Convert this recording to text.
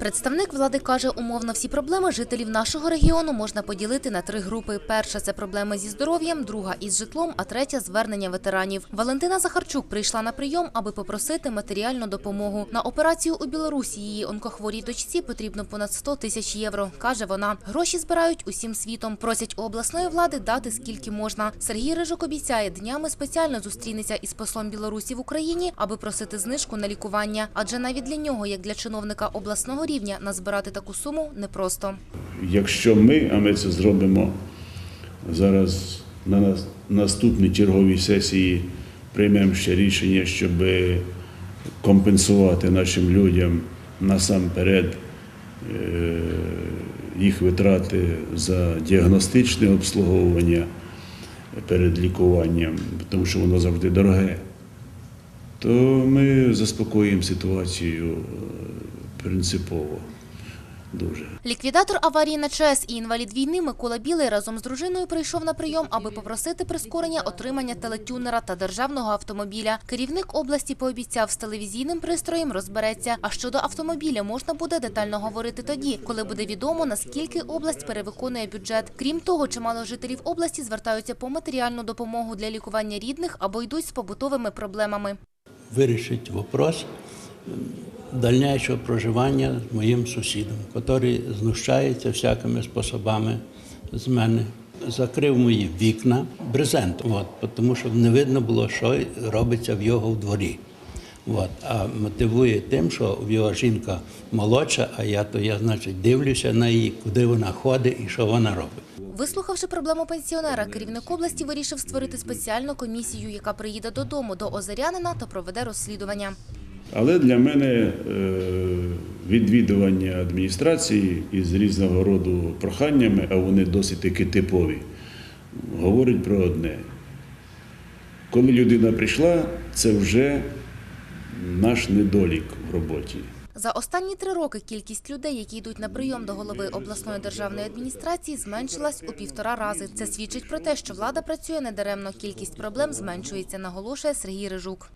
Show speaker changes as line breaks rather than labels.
Представник влади каже, умовно всі проблеми жителів нашого регіону можна поділити на три групи. Перша це проблеми зі здоров'ям, друга із житлом, а третя звернення ветеранів. Валентина Захарчук прийшла на прийом, аби попросити матеріальну допомогу. На операцію у Білорусі її онкохворій дочці потрібно понад 100 тисяч євро. каже вона. Гроші збирають усім світом. Просять у обласної влади дати скільки можна. Сергій Рижик обіцяє, днями спеціально зустрінеться із послом Білорусі в Україні, аби просити знижку на лікування. Адже навіть для нього, як для чиновника обласного рівня, назбирати таку суму непросто.
Якщо ми, а ми це зробимо зараз на наступній черговій сесії, приймемо ще рішення, щоб компенсувати нашим людям насамперед е, їх витрати за діагностичне обслуговування перед лікуванням, тому що воно завжди дороге, то ми заспокоїмо ситуацію принципово дуже.
Ліквідатор аварії на ЧАЕС і інвалід війни Микола Білий разом з дружиною прийшов на прийом, аби попросити прискорення отримання телетюнера та державного автомобіля. Керівник області пообіцяв, з телевізійним пристроєм розбереться. А щодо автомобіля можна буде детально говорити тоді, коли буде відомо, наскільки область перевиконує бюджет. Крім того, чимало жителів області звертаються по матеріальну допомогу для лікування рідних або йдуть з побутовими проблемами.
вирішить вопрос дальнейшего проживання з моїм сусідом, який знущається всякими способами з мене. Закрив мої вікна брезентом, от, тому що не видно було, що робиться в його в дворі. От, а мотивує тим, що в його жінка молодша, а я то я, значить, дивлюся на її, куди вона ходить і що вона робить.
Вислухавши проблему пенсіонера, керівник області вирішив створити спеціальну комісію, яка приїде додому до озерянина та проведе розслідування.
Але для мене е, відвідування адміністрації із різного роду проханнями, а вони досить таки типові, говорить про одне. Коли людина прийшла, це вже наш недолік в роботі.
За останні три роки кількість людей, які йдуть на прийом до голови обласної державної адміністрації, зменшилась у півтора рази. Це свідчить про те, що влада працює недаремно. Кількість проблем зменшується, наголошує Сергій Рижук.